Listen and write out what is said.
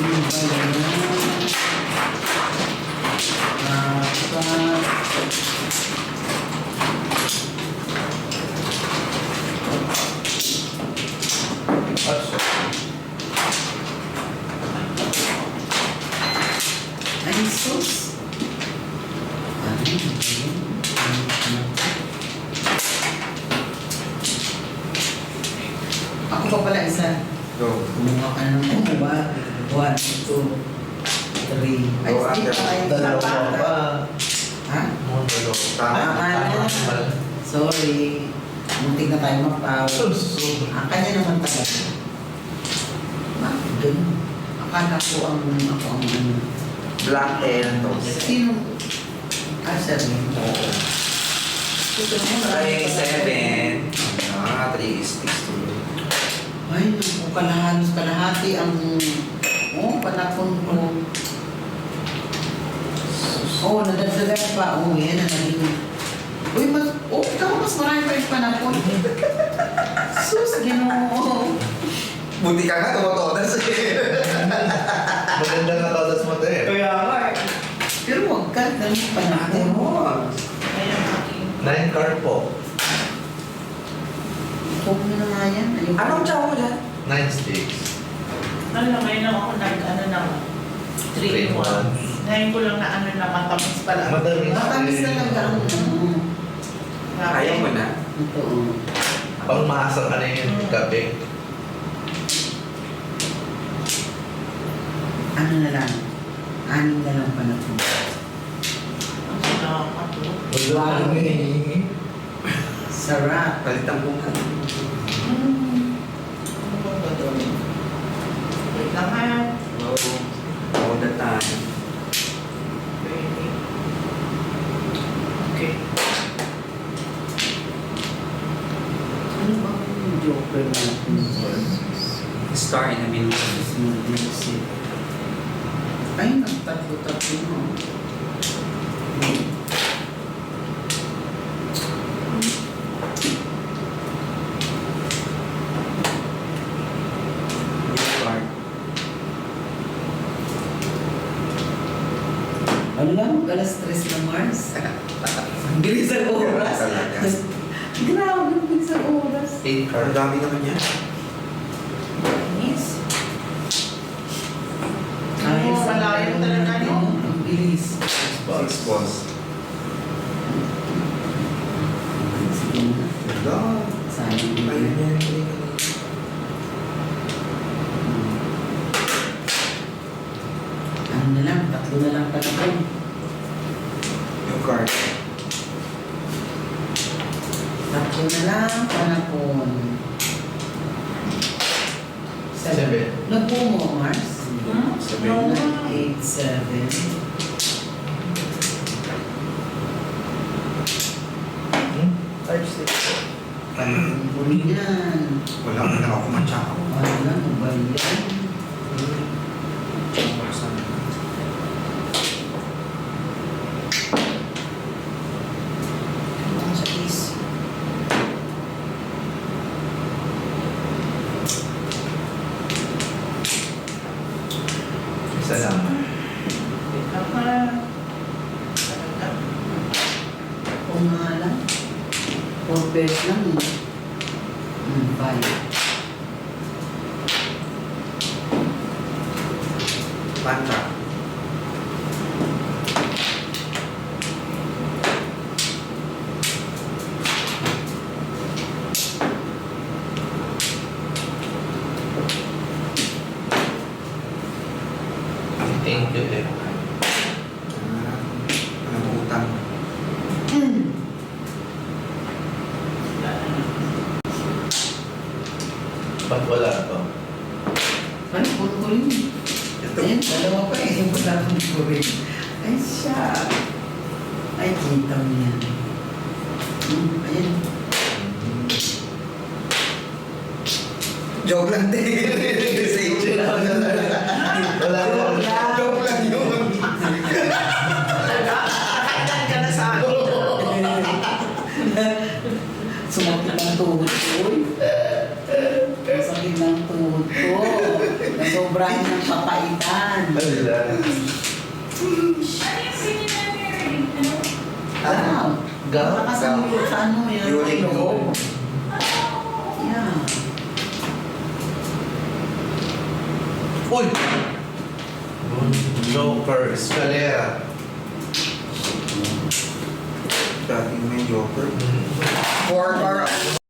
Ako pa pala isa. Go. Kumuha ka na ng kumuha. One, two, three. Ay, Go, kayo. Dalawa pa. Ha? Mga dalawa. Tama. Ah, Tama. ah, Sorry. Muntik na tayo. Sus. Ang kanya naman talaga. Bakit ganun? Akala ko ang ako ang ano. Black and toast. Sino? Ah, sorry. Oo. Ay, seven. Ah, three is six to Ay, naku, kalahalos kalahati ang... Oh, panapon ko. Oh, nadagdagan pa. Oh, yan na naging... Uy, mas... Oh, tama, mas marami pa yung panapon. Sus, ginoo. Buti ka nga, tumatodas eh. Maganda nga todas mo tayo. Kaya nga eh. Pero huwag ka, dami panapon. Nine car po. Huwag mo na nga yan. Anong tsawa mo dyan? Nine sticks. Ano lang, ngayon lang ako nag, ano na, 3 in 1. Ngayon ko lang na ano na matamis pala. Matamis. Matamis talaga ang... ano. Grabe. Ayaw mo na. Ito. Pang maasar ka na yung gabi. Ano na lang? Anim na lang panapon. Ang sinakato. Wala ka nang hinihingi. Sarap. Palitan po ka. Hmm. Ano ba ba doon? Wait lang ha. Oo. All the time. Ready. Okay. Ano ba yung joker natin? Star in a minute. Isip. Ay, nagtatlo-tatlo mo. Star. Alam, alas tres na Mars. Ang bilis ang oras. Talaga. Grabe, ang bilis ang oras. Eight car. Ang dami naman yan. Miss. Ayos, Oo, malayo talaga, no? Ang bilis. Six. Sayang din Ayun yan. Ano na lang, tatlo na lang panapon. Yung card. Tatlo na lang panapon. Seven. Nagbumo, Mars? Hmm? Sabi. No. Eight, seven. Hmm? Five, six. Huli yan. Wala ka na ako na, ano ba yan? Ano sa is? Isa lang. Wait lang ha. Talaga. Kung nga lang. Four pairs lang eh. Hmm, five. Pantra. Thank you, eh. Ano po utang? Hmm. Ba't wala to? Ano, pulpulin? Ito. Ayan, dalawa pa eh. Yung wala akong pulpulin. Ay, siya. Ay, kita mo yan. Hmm, ayan. Joke lang din. Wala Joke lang. Joke lang yun. Talaga? Nakailan ka na sa akin? Sumakit ang tuhod ko. uy. Masakit ng tuhod ko. Nasobrahan ng papaitan. Wow. Gaw? Nakasama ko sa ano yan. Uric Loob. noon. Yeah. Uy! Joker, escalera. Dating may joker. Pork or